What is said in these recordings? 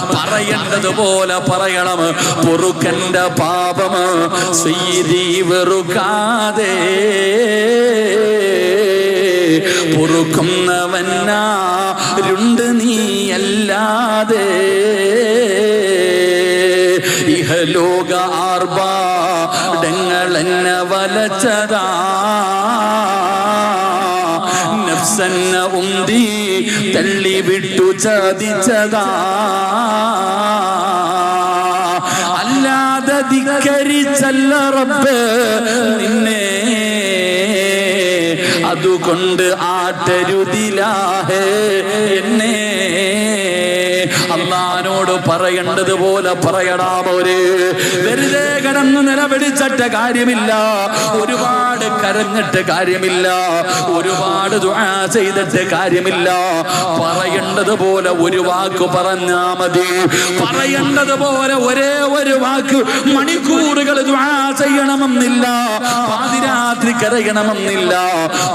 പറയേണ്ടതുപോലെ പറയണം. പൊറുക്കന്റെ പാപം സ്വീതി വെറുക്കാതെ. പൊറുക്കുന്നവനാരുണ്ട് നീയല്ലാതെ. ഇഹലോക ആർഭാടങ്ങളെന്നെ വലച്ചതാ. നഫ്സന്ന ഉന്തി തള്ളി വിട്ടു ചതിച്ചതാ അല്ലാതെ ധിക്കരിച്ചല്ല റബ്ബ് നിന്നെ. അതുകൊണ്ട് ആട്ടരുതിലാഹേ എന്നെ. അള്ളഹാനോട് പറയേണ്ടതുപോലെ പറയടാമോര് വെറുതെ കിടന്ന് നിലപിടിച്ചിട്ട് കാര്യമില്ല. ഒരുപാട് കരഞ്ഞിട്ട് കാര്യമില്ല. ഒരുപാട് ദുആ ചെയ്തിട്ട് കാര്യമില്ല. പറയേണ്ടത് പോലെ ഒരു വാക്ക് പറഞ്ഞാ മതി. പറയേണ്ടത് പോലെ ഒരേ ഒരു വാക്ക് മണിക്കൂറുകൾ ദുആ ചെയ്യണമെന്നില്ല. പാതിരാത്രി കരയണമെന്നില്ല.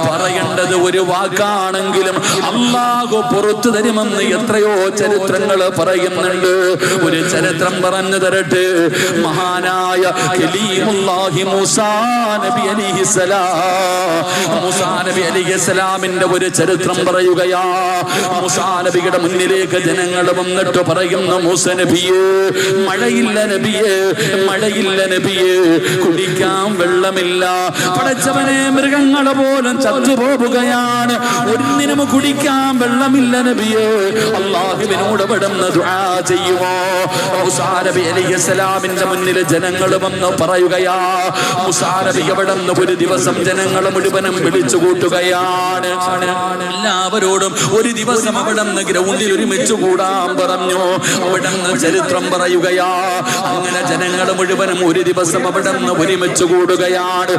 പറയേണ്ടത് ഒരു വാക്കാണെങ്കിലും അള്ളാഹു പുറത്തു തരുമെന്ന് എത്രയോ ചരിത്രങ്ങൾ പറയുന്നുണ്ട്. ഒരു ചരിത്രം പറഞ്ഞു തരട്ടെ. മഹാനായ അലിഹിസലാമിന്റെ ഒരു ചരിത്രം പറയുകയാ. മൂസാ നബിയുടെ മുന്നിലേക്ക് ജനങ്ങൾ വന്നിട്ട് പറയുന്ന മൂസ നബിയെ മഴയില്ല നബിയെ മഴയില്ല നബിയെ കുടിക്കാൻ വെള്ളമില്ല. പടച്ചവനെ മൃഗങ്ങളെ പോലും ചത്തുപോവുകയാണ് ഒന്നിനും കുടിക്കാൻ വെള്ളമില്ല നബിയെ. അള്ളാഹുവിനോട് പെടുന്ന ദുആ ചെയ്യുമോ നബി അലൈഹിസ്സലാമിന്റെ മുന്നിൽ ജനങ്ങൾ വന്ന് പറയുകയാ നബി അവിടെ നിന്ന് ഒരു ദിവസം ജനങ്ങൾ മുഴുവനും വിളിച്ചു കൂട്ടുകയാണ്. എല്ലാവരോടും ഒരു ദിവസം അവിടെ നിന്ന് ഗ്രൗണ്ടിൽ ഒരുമിച്ച് കൂടാൻ പറഞ്ഞു. അവിടെ നിന്ന് ചരിത്രം പറയുകയാ അങ്ങനെ ജനങ്ങൾ മുഴുവനും ഒരു ദിവസം അവിടെ നിന്ന് ഒരുമിച്ച് കൂടുകയാണ്.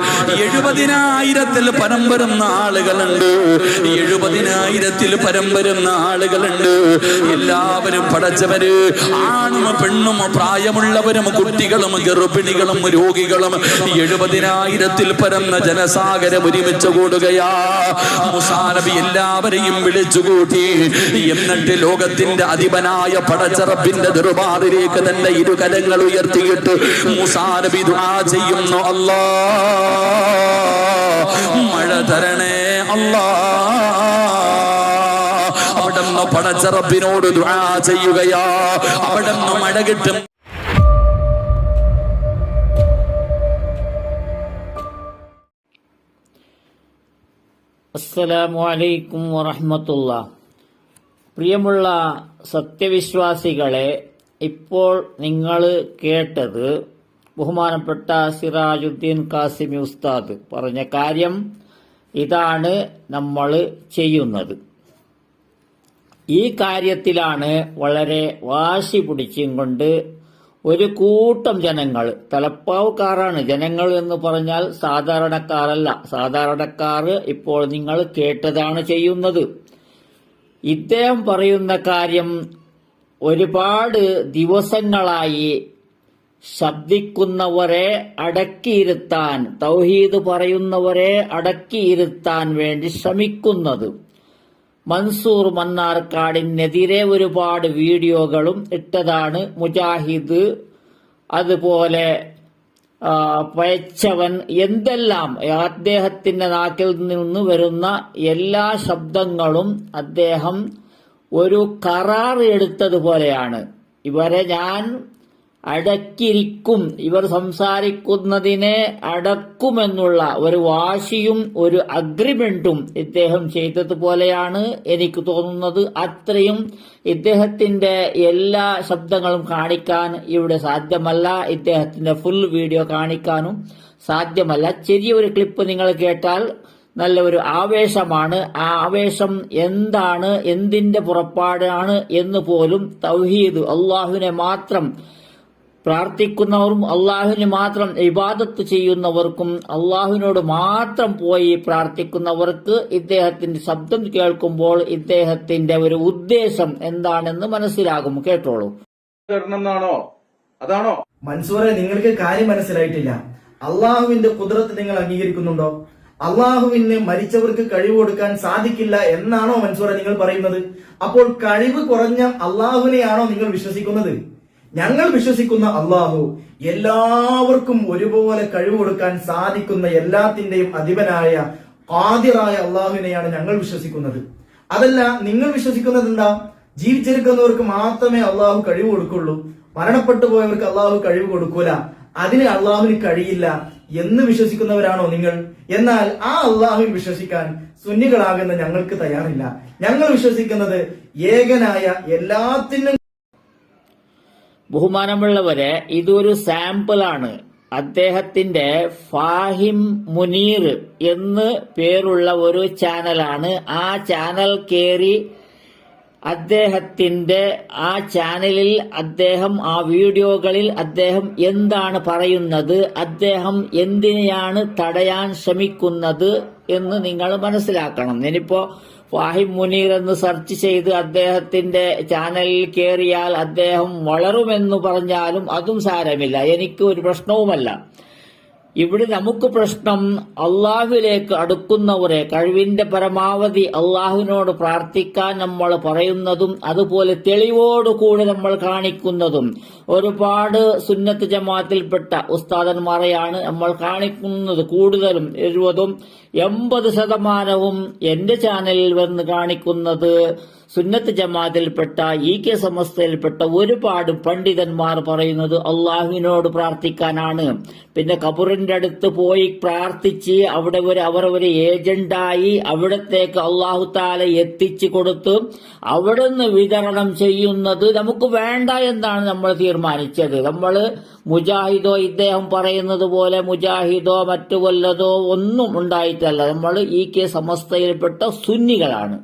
എഴുപതിനായിരത്തിൽ പരം വരുന്ന ആളുകളുണ്ട്. എഴുപതിനായിരത്തിൽ പരം വരുന്ന ആളുകളുണ്ട്. എല്ലാവരും പടച്ചവര് ആണും പെണ്ണും പ്രായമുള്ളവരും കുട്ടികളും ഗർഭിണികളും രോഗികളും എഴുപതിനായിരത്തിൽ പരന്ന ജനസാഗരം ഒരുമിച്ച് കൂടുകയാ. മുസാനബി എല്ലാവരെയും വിളിച്ചുകൂട്ടി. എന്നിട്ട് ലോകത്തിന്റെ അധിപനായ പടച്ചറപ്പിന്റെ ദുർബാറിലേക്ക് തന്നെ ഇരുകരങ്ങൾ ഉയർത്തിയിട്ട് മുസാനബി ദുആ ചെയ്യുന്നു. അല്ലാ മഴ തരണേ അല്ലാ. അവിടുന്ന് പടച്ചറപ്പിനോട് ദുആ ചെയ്യുകയാ. അവിടുന്ന് മഴ കിട്ടും. അസ്സലാമു അലൈക്കും വറഹ്മത്തുള്ള. പ്രിയമുള്ള സത്യവിശ്വാസികളെ ഇപ്പോൾ നിങ്ങൾ കേട്ടത് ബഹുമാനപ്പെട്ട സിറാജുദ്ദീൻ കാസിമി ഉസ്താദ് പറഞ്ഞ കാര്യം ഇതാണ് നമ്മൾ ചെയ്യുന്നത്. ഈ കാര്യത്തിലാണ് വളരെ വാശി പിടിച്ചും കൊണ്ട് ഒരു കൂട്ടം ജനങ്ങൾ തലപ്പാവുകാരാണ്. ജനങ്ങൾ എന്ന് പറഞ്ഞാൽ സാധാരണക്കാരല്ല. സാധാരണക്കാർ ഇപ്പോൾ നിങ്ങൾ കേട്ടതാണ് ചെയ്യുന്നത്. ഇദ്ദേഹം പറയുന്ന കാര്യം ഒരുപാട് ദിവസങ്ങളായി ശബ്ദിക്കുന്നവരെ അടക്കിയിരുത്താൻ തൗഹീദ് പറയുന്നവരെ അടക്കിയിരുത്താൻ വേണ്ടി ശ്രമിക്കുന്നത്. മൻസൂർ മണ്ണാർക്കാടിനെതിരെ ഒരുപാട് വീഡിയോകളും ഇട്ടതാണ് മുജാഹിദ്. അതുപോലെ പയച്ചവൻ എന്തെല്ലാം അദ്ദേഹത്തിന്റെ നാക്കിൽ നിന്ന് വരുന്ന എല്ലാ ശബ്ദങ്ങളും അദ്ദേഹം ഒരു കരാർ എടുത്തതുപോലെയാണ്. ഇവരെ ഞാൻ അടക്കിരിക്കും ഇവർ സംസാരിക്കുന്നതിനെ അടക്കുമെന്നുള്ള ഒരു വാശിയും ഒരു അഗ്രിമെന്റും ഇദ്ദേഹം ചെയ്തതുപോലെയാണ് എനിക്ക് തോന്നുന്നത്. അത്രയും ഇദ്ദേഹത്തിന്റെ എല്ലാ ശബ്ദങ്ങളും കാണിക്കാൻ ഇവിടെ സാധ്യമല്ല. ഇദ്ദേഹത്തിന്റെ ഫുൾ വീഡിയോ കാണിക്കാനും സാധ്യമല്ല. ചെറിയൊരു ക്ലിപ്പ് നിങ്ങൾ കേട്ടാൽ നല്ല ഒരു ആവേശമാണ്. ആ ആവേശം എന്താണ്? എന്തിന്റെ പുറപ്പാടാണ്? എന്ന് പോലും തൗഹീദ് അള്ളാഹുവിനെ മാത്രം പ്രാർത്ഥിക്കുന്നവരും അള്ളാഹുവിന് മാത്രം ഇബാദത്ത് ചെയ്യുന്നവർക്കും അള്ളാഹുവിനോട് മാത്രം പോയി പ്രാർത്ഥിക്കുന്നവർക്ക് ഇദ്ദേഹത്തിന്റെ ശബ്ദം കേൾക്കുമ്പോൾ ഇദ്ദേഹത്തിന്റെ ഒരു ഉദ്ദേശം എന്താണെന്ന് മനസ്സിലാകും. കേട്ടോളൂ. എന്നാണോ അതാണോ? മൻസൂറെ നിങ്ങൾക്ക് കാര്യം മനസ്സിലായിട്ടില്ല. അള്ളാഹുവിന്റെ കുതിരത്ത് നിങ്ങൾ അംഗീകരിക്കുന്നുണ്ടോ? അള്ളാഹുവിന് മരിച്ചവർക്ക് കഴിവ് കൊടുക്കാൻ സാധിക്കില്ല എന്നാണോ മൻസൂറെ നിങ്ങൾ പറയുന്നത്? അപ്പോൾ കഴിവ് കുറഞ്ഞ അള്ളാഹുവിനെയാണോ നിങ്ങൾ വിശ്വസിക്കുന്നത്? ഞങ്ങൾ വിശ്വസിക്കുന്ന അള്ളാഹു എല്ലാവർക്കും ഒരുപോലെ കഴിവ് കൊടുക്കാൻ സാധിക്കുന്ന എല്ലാത്തിന്റെയും അധിപനായ ആദ്യറായ അള്ളാഹുവിനെയാണ് ഞങ്ങൾ വിശ്വസിക്കുന്നത്. അതല്ല നിങ്ങൾ വിശ്വസിക്കുന്നത് എന്താ? ജീവിച്ചിരിക്കുന്നവർക്ക് മാത്രമേ അള്ളാഹു കഴിവ് കൊടുക്കുള്ളൂ. മരണപ്പെട്ടു പോയവർക്ക് അള്ളാഹു കഴിവ് കൊടുക്കൂല. അതിന് അള്ളാഹുവിന് കഴിയില്ല എന്ന് വിശ്വസിക്കുന്നവരാണോ നിങ്ങൾ? എന്നാൽ ആ അള്ളാഹുവിൽ വിശ്വസിക്കാൻ സുന്നികളാകുന്ന ഞങ്ങൾക്ക് തയ്യാറില്ല. ഞങ്ങൾ വിശ്വസിക്കുന്നത് ഏകനായ എല്ലാത്തിനും ബഹുമാനമുള്ളവരെ ഇതൊരു സാമ്പിളാണ്. അദ്ദേഹത്തിന്റെ ഫാഹിം മുനീർ എന്ന് പേരുള്ള ഒരു ചാനലാണ്. ആ ചാനൽ കേറി അദ്ദേഹത്തിന്റെ ആ ചാനലിൽ അദ്ദേഹം ആ വീഡിയോകളിൽ അദ്ദേഹം എന്താണ് പറയുന്നത് അദ്ദേഹം എന്തിനെയാണ് തടയാൻ ശ്രമിക്കുന്നത് എന്ന് നിങ്ങൾ മനസ്സിലാക്കണം. ഇനിയിപ്പോ വാഹിം മുനീർ എന്ന് സെർച്ച് ചെയ്ത് അദ്ദേഹത്തിന്റെ ചാനലിൽ കയറിയാൽ അദ്ദേഹം വളരുമെന്ന് പറഞ്ഞാലും അതും സാരമില്ല. എനിക്ക് ഒരു പ്രശ്നവുമല്ല. ഇവിടെ നമുക്ക് പ്രശ്നം അള്ളാഹുവിലേക്ക് അടുക്കുന്നവരെ കഴിവിന്റെ പരമാവധി അള്ളാഹുവിനോട് പ്രാർത്ഥിക്കാൻ നമ്മൾ പറയുന്നതും അതുപോലെ തെളിവോടുകൂടി നമ്മൾ കാണിക്കുന്നതും ഒരുപാട് സുന്നത്ത് ജമാത്തിൽപ്പെട്ട ഉസ്താദന്മാരെയാണ് നമ്മൾ കാണിക്കുന്നത്. കൂടുതലും എഴുപതും എൺപത് ശതമാനവും എന്റെ ചാനലിൽ വന്ന് കാണിക്കുന്നത് സുന്നത്ത് ജമാതിൽപ്പെട്ട ഈ കെ സമസ്തയിൽപ്പെട്ട ഒരുപാട് പണ്ഡിതന്മാർ പറയുന്നത് അള്ളാഹുവിനോട് പ്രാർത്ഥിക്കാനാണ്. പിന്നെ കബറിന്റെ അടുത്ത് പോയി പ്രാർത്ഥിച്ച് അവിടെ ഒരു അവർ ഒരു ഏജന്റായി അവിടത്തേക്ക് അള്ളാഹു താല എത്തിച്ചു കൊടുത്ത് അവിടെ നിന്ന് വിതരണം ചെയ്യുന്നത് നമുക്ക് വേണ്ട എന്നാണ് നമ്മൾ തീരുമാനിച്ചത്. നമ്മൾ മുജാഹിദോ ഇദ്ദേഹം പറയുന്നത് പോലെ മുജാഹിദോ മറ്റു വല്ലതോ ഒന്നും ഉണ്ടായിട്ടല്ല നമ്മൾ ഈ കെ സമസ്തയിൽപ്പെട്ട സുന്നികളാണ്.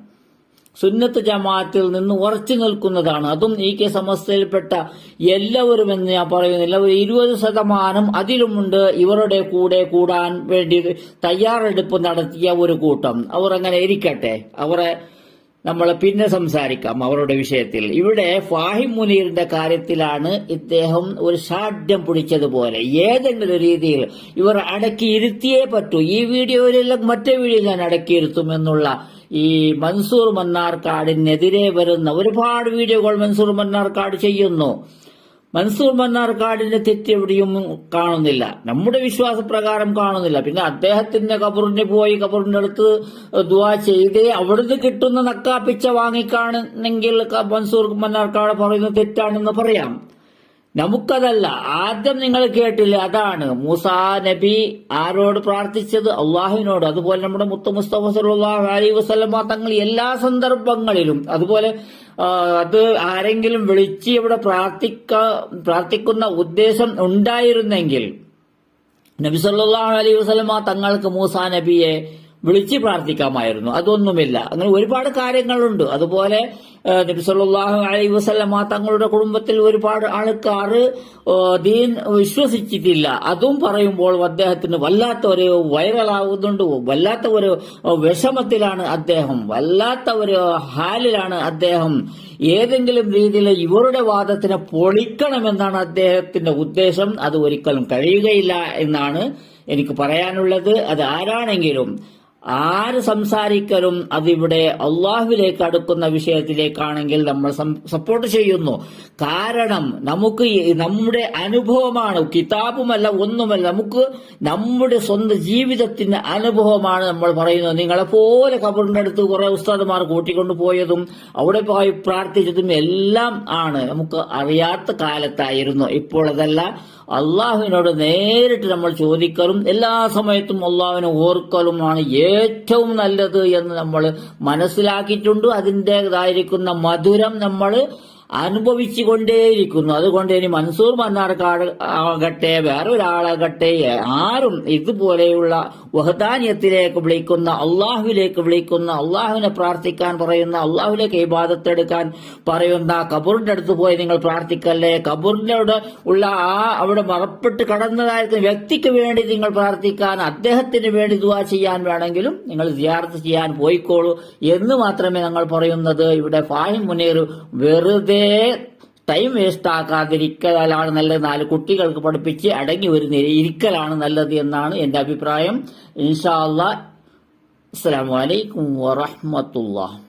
സുന്നത്ത് ജമാഅത്തിൽ നിന്ന് ഉറച്ചു നിൽക്കുന്നതാണ്. അതും ഈ കെ സമസ്തയിൽപ്പെട്ട എല്ലാവരും എന്ന് ഞാൻ പറയുന്നില്ല. ഒരു ഇരുപത് ശതമാനം അതിലുമുണ്ട്. ഇവരുടെ കൂടെ കൂടാൻ വേണ്ടി തയ്യാറെടുപ്പ് നടത്തിയ ഒരു കൂട്ടം. അവർ അങ്ങനെ ഇരിക്കട്ടെ. അവരെ നമ്മൾ പിന്നെ സംസാരിക്കാം അവരുടെ വിഷയത്തിൽ. ഇവിടെ ഫാഹിം മുനീറിന്റെ കാര്യത്തിലാണ് ഇദ്ദേഹം ഒരു ഷാഡ്യം പിടിച്ചതുപോലെ. ഏതെങ്കിലും രീതിയിൽ ഇവർ അടക്കി ഇരുത്തിയേ പറ്റൂ. ഈ വീഡിയോയിലെല്ലാം മറ്റേ വീഡിയോ ഞാൻ അടക്കിയിരുത്തും എന്നുള്ള ഈ മൻസൂർ മന്നാർക്കാടിനെതിരെ വരുന്ന ഒരുപാട് വീഡിയോകൾ മൻസൂർ മന്നാർക്കാട് ചെയ്യുന്നു. മൻസൂർ മന്നാർക്കാടിന്റെ തെറ്റ് എവിടെയും കാണുന്നില്ല. നമ്മുടെ വിശ്വാസപ്രകാരം കാണുന്നില്ല. പിന്നെ അദ്ദേഹത്തിന്റെ കബറിന് പോയി കബറിന്റെ അടുത്ത് ദുവാ ചെയ്ത് അവിടുന്ന് കിട്ടുന്ന നക്കാപ്പിച്ച വാങ്ങിക്കാണെങ്കിൽ മൻസൂർ മന്നാർക്കാട് പറയുന്നത് തെറ്റാണെന്ന് പറയാം. നമുക്കതല്ല. ആദ്യം നിങ്ങൾ കേട്ടില്ലേ? അതാണ്. മൂസാ നബി ആരോട് പ്രാർത്ഥിച്ചത്? അള്ളാഹുവിനോട്. അതുപോലെ നമ്മുടെ മുത്തു മുസ്തഫ സല്ലല്ലാഹു അലൈഹി വസ്ലമ തങ്ങൾ എല്ലാ സന്ദർഭങ്ങളിലും അതുപോലെ അത് ആരെങ്കിലും വിളിച്ച് ഇവിടെ പ്രാർത്ഥിക്ക പ്രാർത്ഥിക്കുന്ന ഉദ്ദേശം ഉണ്ടായിരുന്നെങ്കിൽ നബി സല്ലല്ലാഹു അലൈഹി വസല്ലമ തങ്ങൾക്ക് മൂസാ നബിയെ വിളിച്ച് പ്രാർത്ഥിക്കാമായിരുന്നു. അതൊന്നുമില്ല. അങ്ങനെ ഒരുപാട് കാര്യങ്ങളുണ്ട്. അതുപോലെ നബിസല്ലാഹു അലൈ വസല്ലമ തങ്ങളുടെ കുടുംബത്തിൽ ഒരുപാട് ആൾക്കാർ ദീൻ വിശ്വസിച്ചിട്ടില്ല. അതും പറയുമ്പോൾ അദ്ദേഹത്തിന് വല്ലാത്ത ഒരു വൈറലാകുന്നുണ്ട് വല്ലാത്ത ഒരു വിഷമത്തിലാണ് അദ്ദേഹം. വല്ലാത്ത ഒരു ഹാലിലാണ് അദ്ദേഹം. ഏതെങ്കിലും രീതിയിൽ ഇവരുടെ വാദത്തിനെ പൊളിക്കണമെന്നാണ് അദ്ദേഹത്തിന്റെ ഉദ്ദേശം. അത് ഒരിക്കലും കഴിയുകയില്ല എന്നാണ് എനിക്ക് പറയാനുള്ളത്. അത് ആരാണെങ്കിലും ആര് സംസാരിക്കലും അതിവിടെ അള്ളാഹുവിലേക്ക് അടുക്കുന്ന വിഷയത്തിലേക്കാണെങ്കിൽ നമ്മൾ സപ്പോർട്ട് ചെയ്യുന്നു. കാരണം നമുക്ക് നമ്മുടെ അനുഭവമാണ് കിതാബുമല്ല ഒന്നുമല്ല. നമുക്ക് നമ്മുടെ സ്വന്തം ജീവിതത്തിന്റെ അനുഭവമാണ് നമ്മൾ പറയുന്നത്. നിങ്ങളെ പോലെ കബറിന്റെ അടുത്ത് കുറെ ഉസ്താദുമാർ കൂട്ടിക്കൊണ്ടു പോയതും അവിടെ പോയി പ്രാർത്ഥിച്ചതും എല്ലാം ആണ് നമുക്ക് അറിയാത്ത കാലത്തായിരുന്നു. ഇപ്പോൾ അതല്ല. അള്ളാഹുവിനോട് നേരിട്ട് നമ്മൾ ചോദിക്കലും എല്ലാ സമയത്തും അള്ളാഹുവിനെ ഓർക്കലുമാണ്. ഏറ്റവും നല്ലത് എന്ന് നമ്മൾ മനസ്സിലാക്കിയിട്ടുണ്ട്. അതിന്റെതായിരിക്കുന്ന മധുരം നമ്മൾ അനുഭവിച്ചു കൊണ്ടേയിരിക്കുന്നു അതുകൊണ്ട് ഇനി മൻസൂർ മന്നാർക്കാട് ആകട്ടെ വേറെ ഒരാളാകട്ടെ ആരും ഇതുപോലെയുള്ള വഹദാനിയത്തിലേക്ക് വിളിക്കുന്ന അള്ളാഹുവിലേക്ക് വിളിക്കുന്ന അള്ളാഹുവിനെ പ്രാർത്ഥിക്കാൻ പറയുന്ന അള്ളാഹുവിലേക്ക് ഇബാദത്തെടുക്കാൻ പറയുന്ന കബൂറിന്റെ അടുത്ത് പോയി നിങ്ങൾ പ്രാർത്ഥിക്കല്ലേ? കബൂറിനോട് ഉള്ള ആ അവിടെ മറപ്പെട്ട് കടന്നതായ വ്യക്തിക്ക് വേണ്ടി നിങ്ങൾ പ്രാർത്ഥിക്കാൻ അദ്ദേഹത്തിന് വേണ്ടി ദുവാ ചെയ്യാൻ വേണമെങ്കിലും നിങ്ങൾ ജിയാർത്ത് ചെയ്യാൻ പോയിക്കോളൂ എന്ന് മാത്രമേ ഞങ്ങൾ പറയുന്നത്. ഇവിടെ ഫാഹിം മുനീർ വെറുതെ ടൈം വേസ്റ്റ് ആക്കാതിരിക്കലാണ് നല്ലത്. നാല് കുട്ടികൾക്ക് പഠിപ്പിച്ച് അടങ്ങി ഒരു നില ഇരിക്കലാണ് നല്ലത് എന്നാണ് എന്റെ അഭിപ്രായം. ഇൻഷാ അല്ലാ അസ്സാം വലൈക്കും വറഹ്മത്തുള്ളാഹി.